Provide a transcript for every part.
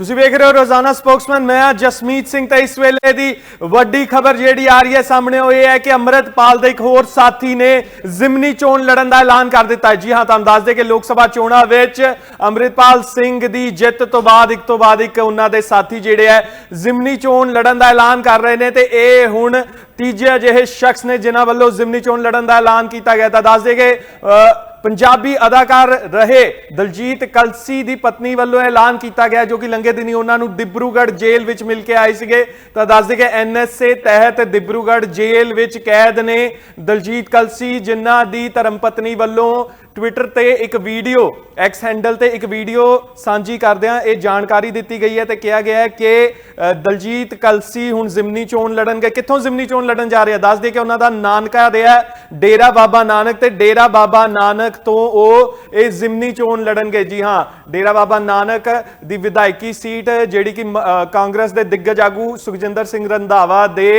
ਤੁਸੀਂ ਵੇਖ ਰਹੇ ਹੋ ਰੋਜ਼ਾਨਾ ਸਪੋਕਸਮੈਨ ਮੈਂ ਹਾਂ ਜਸਮੀਤ ਸਿੰਘ ਤੇ ਇਸ ਵੇਲੇ ਦੀ ਵੱਡੀ ਖਬਰ ਜਿਹੜੀ ਆ ਰਹੀ ਹੈ ਸਾਹਮਣੇ ਉਹ ਇਹ ਹੈ ਕਿ ਅੰਮ੍ਰਿਤਪਾਲ ਦੇ ਇੱਕ ਹੋਰ ਸਾਥੀ ਨੇ ਜ਼ਿਮਨੀ ਚੋਣ ਲੜਨ ਦਾ ਐਲਾਨ ਕਰ ਦਿੱਤਾ ਹੈ। ਜੀ ਹਾਂ ਤੁਹਾਨੂੰ ਦੱਸ ਦੇ ਕਿ ਲੋਕ ਸਭਾ ਚੋਣਾਂ ਵਿੱਚ ਅੰਮ੍ਰਿਤਪਾਲ ਸਿੰਘ ਦੀ ਜਿੱਤ ਤੋਂ ਬਾਅਦ ਇੱਕ ਤੋਂ ਬਾਅਦ ਇੱਕ ਉਹਨਾਂ ਦੇ ਸਾਥੀ ਜਿਹੜੇ ਹੈ ਜ਼ਿਮਨੀ ਚੋਣ ਲੜਨ ਦਾ ਐਲਾਨ ਕਰ ਰਹੇ ਨੇ ਤੇ ਇਹ ਹੁਣ ਤੀਜੇ ਅਜਿਹੇ ਸ਼ਖਸ ਨੇ ਜਿਨ੍ਹਾਂ ਵੱਲੋਂ ਜ਼ਿਮਨੀ ਚੋਣ ਲੜਨ ਦਾ ਐਲਾਨ ਕੀਤਾ ਗਿਆ ਤਾਂ ਦੱਸ ਦੇ ਕਿ ਅ, ਪੰਜਾਬੀ ਅਦਾਕਾਰ ਰਹੇ ਦਲਜੀਤ ਕਲਸੀ ਦੀ ਪਤਨੀ ਵੱਲੋਂ ਐਲਾਨ ਕੀਤਾ ਗਿਆ ਜੋ ਕਿ ਲੰਗੇ ਦਿਨੀ ਉਹਨਾਂ ਨੂੰ ਡਿਬਰੂਗੜ੍ਹ ਜੇਲ੍ਹ ਵਿੱਚ ਮਿਲ ਕੇ ਆਏ ਸੀਗੇ। ਤਾਂ ਦੱਸਦੇ ਕਿ ਐਨਐਸਏ ਤਹਿਤ ਡਿਬਰੂਗੜ੍ਹ ਜੇਲ੍ਹ ਵਿੱਚ ਕੈਦ ਨੇ ਦਲਜੀਤ ਕਲਸੀ, ਜਿਨ੍ਹਾਂ ਦੀ ਧਰਮ ਪਤਨੀ ਵੱਲੋਂ ਟਵਿੱਟਰ ਤੇ ਇੱਕ ਵੀਡੀਓ ਐਕਸ ਹੈਂਡਲ ਤੇ ਇੱਕ ਵੀਡੀਓ ਸਾਂਝੀ ਕਰਦਿਆਂ ਇਹ ਜਾਣਕਾਰੀ ਦਿੱਤੀ ਗਈ ਹੈ ਤੇ ਕਿਹਾ ਗਿਆ ਹੈ ਕਿ ਦਲਜੀਤ ਕਲਸੀ ਹੁਣ ਜ਼ਿਮਨੀ ਚੋਣ ਲੜਨਗੇ। ਕਿੱਥੋਂ ਜ਼ਿਮਨੀ ਚੋਣ ਲੜਨ ਜਾ ਰਹੇ? ਆ ਦੱਸ ਦੇ ਕਿ ਉਹਨਾਂ ਦਾ ਨਾਨਕਾ ਰਿਹਾ ਡੇਰਾ ਬਾਬਾ ਨਾਨਕ ਤੇ ਡੇਰਾ ਬਾਬਾ ਨਾਨਕ ਤੋਂ ਉਹ ਇਹ ਜ਼ਿਮਨੀ ਚੋਣ ਲੜਨਗੇ। ਜੀ ਹਾਂ, ਡੇਰਾ ਬਾਬਾ ਨਾਨਕ ਦੀ ਵਿਧਾਇਕੀ ਸੀਟ ਜਿਹੜੀ ਕਿ ਮ- ਕਾਂਗਰਸ ਦੇ ਦਿੱਗਜ ਆਗੂ ਸੁਖਜਿੰਦਰ ਸਿੰਘ ਰੰਧਾਵਾ ਦੇ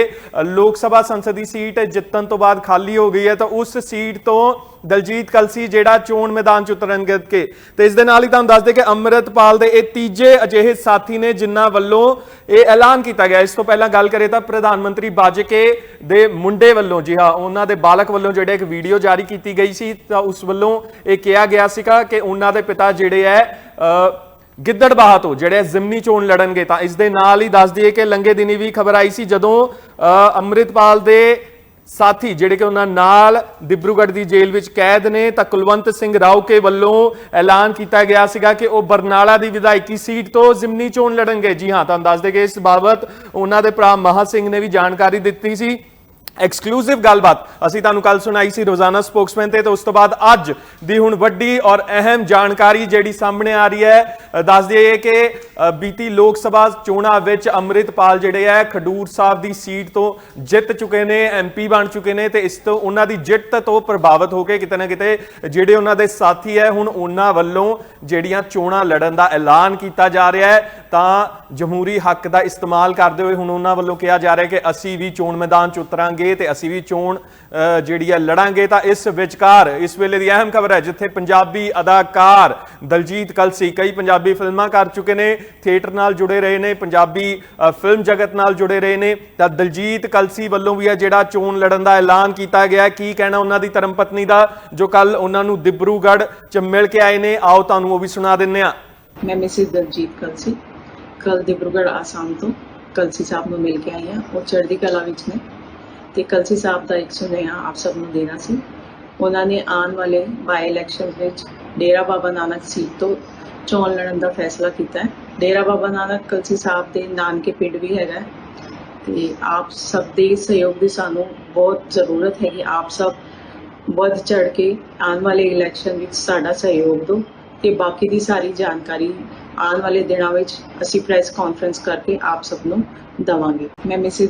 ਲੋਕ ਸਭਾ ਸੰਸਦੀ ਸੀਟ ਜਿੱਤਣ ਤੋਂ ਬਾਅਦ ਖਾਲੀ ਹੋ ਗਈ ਹੈ, ਤਾਂ ਉਸ ਸੀਟ ਤੋਂ ਦਲਜੀਤ ਕਲਸੀ ਜਿਹੜਾ ਚੋਣ ਮੈਦਾਨ ਚ ਉਤਰਨਗੇ ਕੇ ਤੇ ਇਸ ਦੇ ਨਾਲ ਹੀ ਤੁਹਾਨੂੰ ਦੱਸ ਦੇ ਕਿ ਅੰਮ੍ਰਿਤਪਾਲ ਦੇ ਇਹ ਤੀਜੇ ਅਜਿਹੇ ਸਾਥੀ ਨੇ ਜਿਨ੍ਹਾਂ ਵੱਲੋਂ ਇਹ ਐਲਾਨ ਕੀਤਾ ਗਿਆ। ਇਸ ਤੋਂ ਪਹਿਲਾਂ ਗੱਲ ਕਰੇ ਤਾਂ ਪ੍ਰਧਾਨ ਮੰਤਰੀ ਬਾਜਕੇ ਦੇ ਮੁੰਡੇ ਵੱਲੋਂ ਜੀ ਹਾਂ ਉਹਨਾਂ ਦੇ ਬਾਲਕ ਵੱਲੋਂ ਜਿਹੜੇ ਇੱਕ ਵੀਡੀਓ ਜਾਰੀ ਕੀਤੀ ਗਈ ਸੀ ਤਾਂ ਉਸ ਵੱਲੋਂ ਇਹ ਕਿਹਾ ਗਿਆ ਸੀਗਾ ਕਿ ਉਹਨਾਂ ਦੇ ਪਿਤਾ ਜਿਹੜੇ ਹੈ ਅ, ਗਿੱਦੜਬਾਹਾ ਤੋਂ ਜਿਹੜੇ ਜ਼ਿਮਨੀ ਚੋਣ ਲੜਨਗੇ। ਤਾਂ ਇਸ ਦੇ ਨਾਲ ਹੀ ਦੱਸ ਦਈਏ ਕਿ ਲੰਗੇ ਦਿਨੀ ਵੀ ਖਬਰ ਆਈ ਸੀ ਜਦੋਂ ਅ, ਅੰਮ੍ਰਿਤਪਾਲ ਦੇ ਸਾਥੀ ਜਿਹੜੇ ਕਿ ਉਹਨਾਂ ਨਾਲ ਦਿਬਰੂਗੜ੍ਹ ਦੀ ਜੇਲ੍ਹ ਵਿੱਚ ਕੈਦ ਨੇ, ਤਾਂ ਕੁਲਵੰਤ ਸਿੰਘ ਰਾਉਕੇ ਵੱਲੋਂ ਐਲਾਨ ਕੀਤਾ ਗਿਆ ਸੀਗਾ ਕਿ ਉਹ ਬਰਨਾਲਾ ਦੀ ਵਿਧਾਇਕੀ ਸੀਟ ਤੋਂ ਜ਼ਿਮਨੀ ਚੋਣ ਲੜਨਗੇ। ਜੀ ਹਾਂ, ਤੁਹਾਨੂੰ ਦੱਸ ਦੇ ਕਿ ਇਸ ਬਾਬਤ ਉਹਨਾਂ ਦੇ ਭਰਾ ਮਹਾ ਸਿੰਘ ਨੇ ਵੀ ਜਾਣਕਾਰੀ ਦਿੱਤੀ ਸੀ। ਐਕਸਕਲੂਸਿਵ ਗੱਲਬਾਤ, ਅਸੀਂ ਤੁਹਾਨੂੰ ਕੱਲ ਸੁਣਾਈ ਸੀ ਰੋਜ਼ਾਨਾ ਸਪੋਕਸਮੈਨ ਤੇ ਤੇ ਉਸ ਤੋਂ ਬਾਅਦ ਅੱਜ ਦੀ ਹੁਣ ਵੱਡੀ ਔਰ ਅਹਿਮ ਜਾਣਕਾਰੀ ਜਿਹੜੀ ਸਾਹਮਣੇ ਆ ਰਹੀ ਹੈ ਦੱਸ ਦਈਏ ਕਿ ਬੀਤੀ ਲੋਕ ਸਭਾ ਚੋਣਾਂ ਵਿੱਚ ਅੰਮ੍ਰਿਤਪਾਲ ਜਿਹੜੇ ਹੈ ਖਡੂਰ ਸਾਹਿਬ ਦੀ ਸੀਟ ਤੋਂ ਜਿੱਤ ਚੁੱਕੇ ਨੇ ਐਮਪੀ ਬਣ ਚੁੱਕੇ ਨੇ ਤੇ ਇਸ ਤੋਂ ਉਹਨਾਂ ਦੀ ਜਿੱਤ ਤੋਂ ਪ੍ਰਭਾਵਿਤ ਹੋ ਕੇ ਕਿਤੇ ਨਾ ਕਿਤੇ ਜਿਹੜੇ ਉਹਨਾਂ ਦੇ ਸਾਥੀ ਹੈ, ਹੁਣ ਉਹਨਾਂ ਵੱਲੋਂ ਜਿਹੜੀਆਂ ਚੋਣਾਂ ਲੜਨ ਦਾ ਐਲਾਨ ਕੀਤਾ ਜਾ ਰਿਹਾ ਹੈ, ਤਾਂ ਜਮਹੂਰੀ ਹੱਕ ਦਾ ਇਸਤੇਮਾਲ ਕਰਦੇ ਹੋਏ ਹੁਣ ਉਹਨਾਂ ਵੱਲੋਂ ਕਿਹਾ ਜਾ ਰਿਹਾ ਕਿ ਅਸੀਂ ਵੀ ਚੋਣ ਮੈਦਾਨ 'ਚ ਉਤਰਾਂਗੇ ਤੇ ਅਸੀਂ ਵੀ ਚੋਣ ਜਿਹੜੀ ਹੈ ਲੜਾਂਗੇ। ਤਾਂ ਇਸ ਵਿਚਕਾਰ, ਇਸ ਵੇਲੇ ਦੀ ਅਹਿਮ ਖਬਰ ਹੈ, ਜਿੱਥੇ ਪੰਜਾਬੀ ਅਦਾਕਾਰ ਦਲਜੀਤ ਕਲਸੀ, ਕਈ ਪੰਜਾਬੀ ਫਿਲਮਾਂ ਕਰ ਚੁੱਕੇ ਨੇ, ਥੀਏਟਰ ਨਾਲ ਜੁੜੇ ਰਹੇ ਨੇ, ਪੰਜਾਬੀ ਫਿਲਮ ਜਗਤ ਨਾਲ ਜੁੜੇ ਰਹੇ ਨੇ। ਤਾਂ ਦਲਜੀਤ ਕਲਸੀ ਵੱਲੋਂ ਵੀ ਹੈ ਜਿਹੜਾ ਚੋਣ ਲੜਨ ਦਾ ਐਲਾਨ ਕੀਤਾ ਗਿਆ, ਕੀ ਕਹਿਣਾ ਉਹਨਾਂ ਦੀ ਧਰਮ ਪਤਨੀ ਦਾ, ਜੋ ਕੱਲ ਉਹਨਾਂ ਨੂੰ ਦਿਬਰੂਗੜ੍ਹ 'ਚ ਮਿਲ ਕੇ ਆਏ ਨੇ, ਆਓ ਤੁਹਾਨੂੰ ਉਹ ਵੀ ਸੁਣਾ ਦਿੰਨੇ ਆ ਮੈਂ ਮਿਸਿਸ ਦਲਜੀਤ ਕਲਸੀ ਕੱਲ ਦਿਬਰੂਗੜ੍ਹ ਆਸਾਮ ਤੋਂ ਕਲਸੀ ਸਾਹਿਬ ਨੂੰ ਮਿਲ ਕੇ ਆਈ ਆ ਉਹ ਚੜ੍ਹਦੀ ਕਲਾ ਵਿੱਚ ਨੇ। ਤੇ ਕਲਸੀ ਸਾਹਿਬ ਦਾ ਇੱਕ ਸੁਨੇਹਾ ਆਪ ਸਭ ਨੂੰ ਦੇਣਾ ਸੀ। ਉਹਨਾਂ ਨੇ ਆਉਣ ਵਾਲੇ ਬਾਈ ਇਲੈਕਸ਼ਨ ਵਿੱਚ ਡੇਰਾ ਬਾਬਾ ਨਾਨਕ ਸੀਟ ਤੋਂ ਚੋਣ ਲੜਨ ਦਾ ਫੈਸਲਾ ਕੀਤਾ ਹੈ। ਡੇਰਾ ਬਾਬਾ ਨਾਨਕ ਕਲਸੀ ਸਾਹਿਬ ਦੇ ਨਾਨਕੇ ਪਿੰਡ ਵੀ ਹੈਗਾ ਤੇ ਆਪ ਸਭ ਦੇ ਸਹਿਯੋਗ ਦੀ ਸਾਨੂੰ ਬਹੁਤ ਜ਼ਰੂਰਤ ਹੈਗੀ ਆਪ ਸਭ ਵੱਧ ਚੜ ਕੇ ਆਉਣ ਵਾਲੇ ਇਲੈਕਸ਼ਨ ਵਿੱਚ ਸਾਡਾ ਸਹਿਯੋਗ ਦਿਓ ਤੇ ਬਾਕੀ ਦੀ ਸਾਰੀ ਜਾਣਕਾਰੀ ਆਉਣ ਵਾਲੇ ਦਿਨਾਂ ਵਿੱਚ ਅਸੀਂ ਪ੍ਰੈਸ ਕਾਨਫਰੰਸ ਕਰਕੇ ਆਪ ਸਭ ਨੂੰ ਦਵਾਂਗੇ। ਮੈਂ ਮਿਸਿਸ